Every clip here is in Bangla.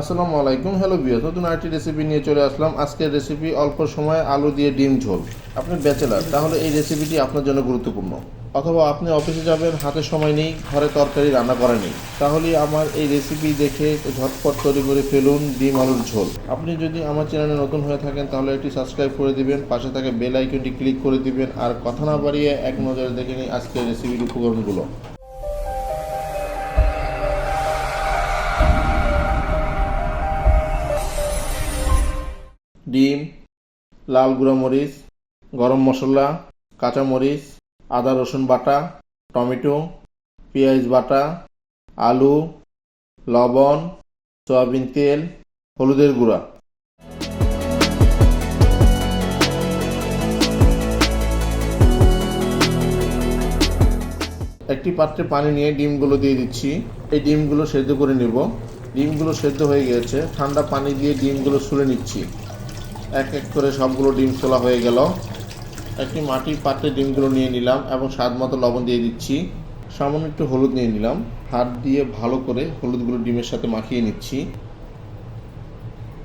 আসসালামু আলাইকুম। হ্যালো বিয়াস নতুন আরেকটি রেসিপি নিয়ে চলে আসলাম। আজকের রেসিপি অল্প সময়ে আলু দিয়ে ডিম ঝোল। আপনি ব্যাচেলার তাহলে এই রেসিপিটি আপনার জন্য গুরুত্বপূর্ণ। অথবা আপনি অফিসে যাবেন, হাতে সময় নেই, ঘরে তরকারি রান্না করা নেই তাহলে আমার এই রেসিপি দেখে ঝটপট তৈরি করে ফেলুন ডিম আলুর ঝোল। আপনি যদি আমার চ্যানেলে নতুন হয়ে থাকেন, তাহলে একটি সাবস্ক্রাইব করে দিবেন, পাশে থাকা বেল আইকনটি ক্লিক করে দিবেন। আর কথা না বাড়িয়ে এক নজরে দেখে নিই আজকের রেসিপির উপকরণগুলো। ডিম, লাল গুঁড়া মরিচ, গরম মশলা, কাঁচা মরিচ, আদা, রসুন বাটা, টমেটো, পেঁয়াজ বাটা, আলু, লবণ, সয়াবিন তেল, হলুদের গুঁড়া। একটি পাত্রে পানি নিয়ে ডিমগুলো দিয়ে দিচ্ছি। এই ডিমগুলো সেদ্ধ করে নেব। ডিমগুলো সেদ্ধ হয়ে গেছে। ঠান্ডা পানি দিয়ে ডিমগুলো সুলে নিচ্ছি। এক এক করে সবগুলো ডিম ছোলা হয়ে গেল। একটি মাটির পাত্রে ডিমগুলো নিয়ে নিলাম এবং স্বাদ মতো লবণ দিয়ে দিচ্ছি। সামান্য একটু হলুদ নিয়ে নিলাম। হাত দিয়ে ভালো করে হলুদগুলো ডিমের সাথে মাখিয়ে নিচ্ছি।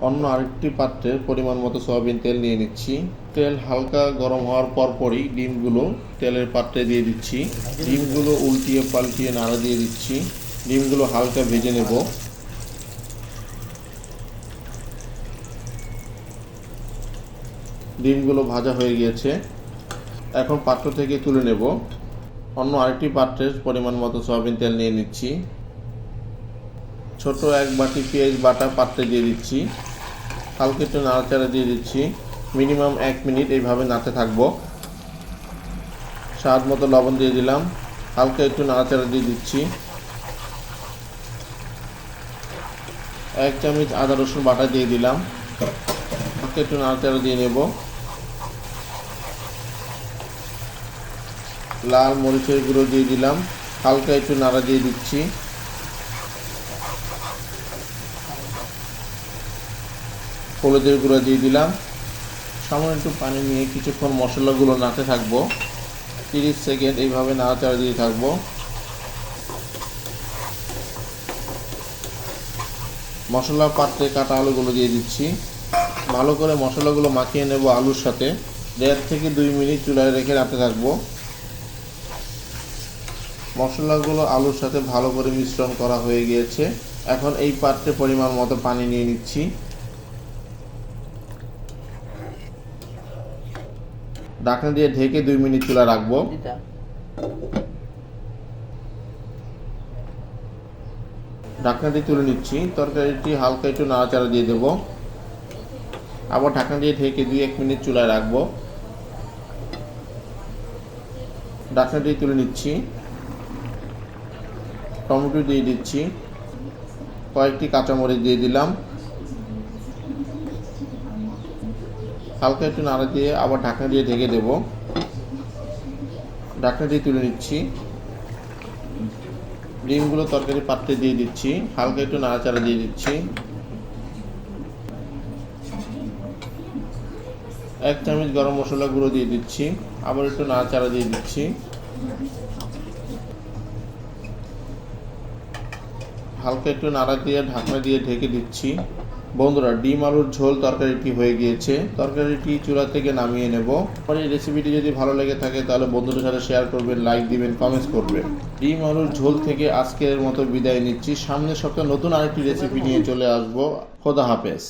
অন্য আরেকটি পাত্রে পরিমাণ মতো সয়াবিন তেল নিয়ে নিচ্ছি। তেল হালকা গরম হওয়ার পরপরই ডিমগুলো তেলের পাত্রে দিয়ে দিচ্ছি। ডিমগুলো উল্টিয়ে পাল্টিয়ে নাড়া দিয়ে দিচ্ছি। ডিমগুলো হালকা ভেজে নেব। ডিমগুলো ভাজা হয়ে গিয়েছে। এখন পাত্র থেকে তুলে নেব। অন্য আরেকটি পাত্রের পরিমাণ মতো সয়াবিন তেল নিয়ে নিচ্ছি। ছোট এক বাটি পেঁয়াজ বাটা পাত্রে দিয়ে দিচ্ছি। হালকা একটু নাড়াচাড়া দিয়ে দিচ্ছি। মিনিমাম এক মিনিট এইভাবে নাড়তে থাকব। স্বাদ মতো লবণ দিয়ে দিলাম। হালকা একটু নাড়াচাড়া দিয়ে দিচ্ছি। এক চামচ আদা রসুন বাটা দিয়ে দিলাম। হালকা একটু নাড়াচাড়া দিয়ে নেব। লাল মরিচের গুঁড়ো দিয়ে দিলাম। হালকা একটু নাড়া দিয়ে দিচ্ছি। হলুদের গুঁড়ো দিয়ে দিলাম। সামান্য একটু পানি নিয়ে কিছুক্ষণ মশলাগুলো নাড়তে থাকব। তিরিশ সেকেন্ড এইভাবে নাড়াচাড়া দিয়ে থাকব। মশলা পাত্রে কাটা আলুগুলো দিয়ে দিচ্ছি। ভালো করে মশলাগুলো মাখিয়ে নেব আলুর সাথে। দেড় থেকে দুই মিনিট চুলায় রেখে রাখতে থাকব। মশলাগুলো আলুর সাথে ভালো করে মিশ্রণ করা হয়ে গিয়েছে। এখন এই পাত্রে পরিমাণ মতো পানি নিয়ে নিচ্ছি। ঢাকনা দিয়ে ঢেকে দুই মিনিট চুলা রাখব। ঢাকনা দিয়ে তুলে নিচ্ছি। তরকারিটি হালকা একটু নাড়াচাড়া দিয়ে দেবো। আবার ঢাকনা দিয়ে ঢেকে দুই এক মিনিট চুলায় রাখব। ঢাকনা দিয়ে তুলে নিচ্ছি। টমেটো দিয়ে দিচ্ছি। কয়েকটি কাঁচামরিচ দিয়ে দিলাম। হালকা একটু নাড়া দিয়ে আবার ঢাকনা দিয়ে ঢেকে দেবো। ঢাকনাটি তুলে নিচ্ছি। ডিমগুলো তরকারি পাত্রে দিয়ে দিচ্ছি। হালকা একটু নাড়াচাড়া দিয়ে দিচ্ছি। এক চামচ গরম মশলা গুঁড়ো দিয়ে দিচ্ছি। আবার একটু নাড়াচাড়া দিয়ে দিচ্ছি। হালকা একটু নাড়া দিয়ে, ঢাকনা দিয়ে ঢেকে দিচ্ছি। বন্ধুরা, ডিম আলুর ঝোল তরকারিটি হয়ে গিয়েছে। তরকারিটি চূড়া থেকে নামিয়ে নেব। আমার এই রেসিপিটি যদি ভালো লেগে থাকে, তাহলে বন্ধুদের সাথে শেয়ার করবেন লাইক দিবেন কমেন্টস করবেন। ডিম আলুর ঝোল থেকে আজকের মতো বিদায় নিচ্ছি। সামনের সপ্তাহে নতুন আরেকটি রেসিপি নিয়ে চলে আসব। খোদা হাফেজ।